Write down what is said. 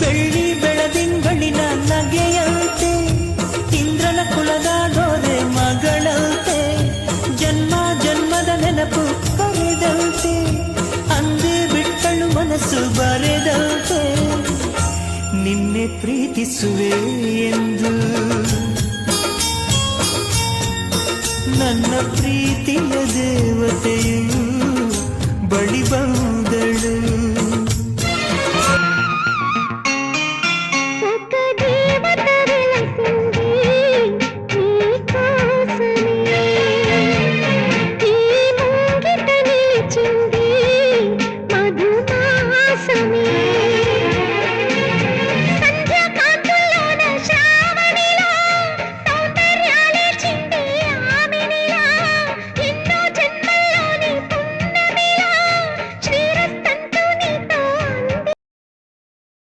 ಬೆಳ್ಳಿ ಬೆಳದಿಂಗಳಿನ ನಗೆಯಂತೆ, ಇಂದ್ರನ ಕುಲದ ದೊರೆ ಮಗಳಂತೆ, ಜನ್ಮ ಜನ್ಮದ ನೆನಪು ಕರೆದಂತೆ, ಅಂದೇ ಬಿಟ್ಟಳು ಮನಸ್ಸು ಬರೆದಂತೆ, ನಿನ್ನೆ ಪ್ರೀತಿಸುವೆ ಎಂದು. ನನ್ನ ಪ್ರೀತಿ